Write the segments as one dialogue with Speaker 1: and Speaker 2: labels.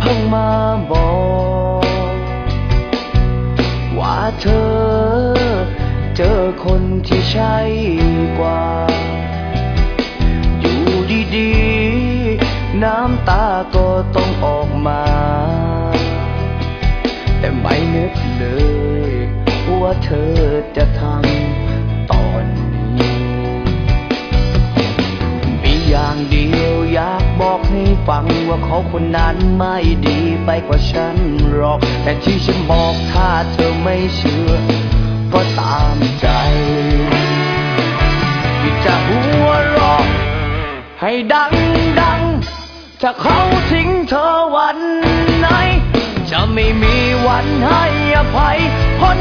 Speaker 1: พังมาบอก ว่าเธอ เจอคนที่ใช่กว่า อยู่ดีๆ น้ำตาก็ต้องออกมา แต่ไม่นึกเลย ว่าเธอจะ ฟังว่าเขาคนนั้นไม่ดีไปกว่าฉันหรอก แต่ที่ฉันบอกถ้าเธอไม่เชื่อ ก็ตามใจที่จะหัวเราะให้ดังดังๆถ้าเขาทิ้งเธอวันไหน จะไม่มีวันให้อภัยคน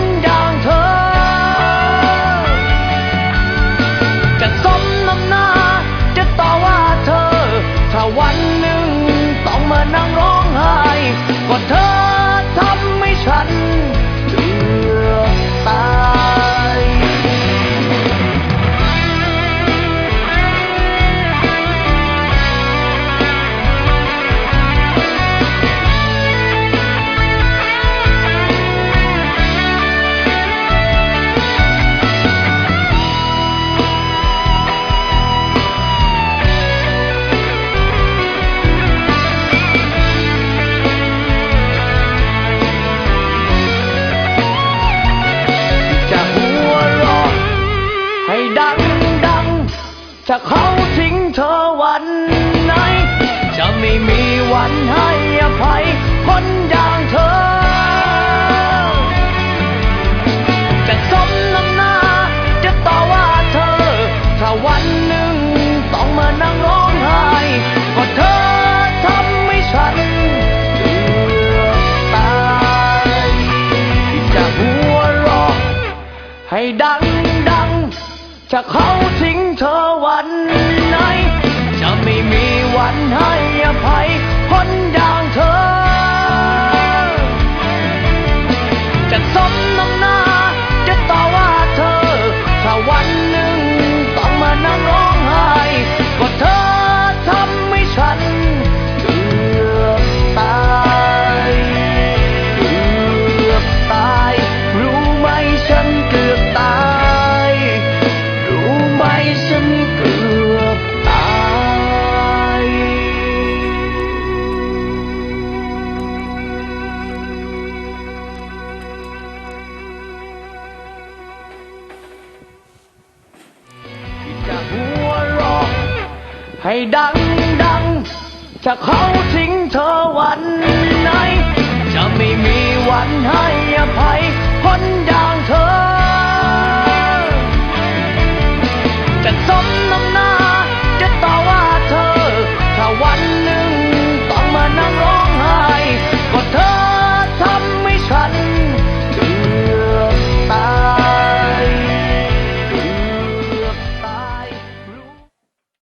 Speaker 1: ถ้าเขาทิ้งเธอวันไหน จะไม่มีวันให้อภัยคนอย่างเธอ จะสมน้ำหน้าจะต่อว่าเธอ ถ้าวันหนึ่งต้องมานั่งร้องไห้ก็เธอทำให้ฉันเกือบตายจะหัวเราะให้ดังดังๆ ถ้าเขาทิ้งเธอวัน ให้ดังดังจะเขา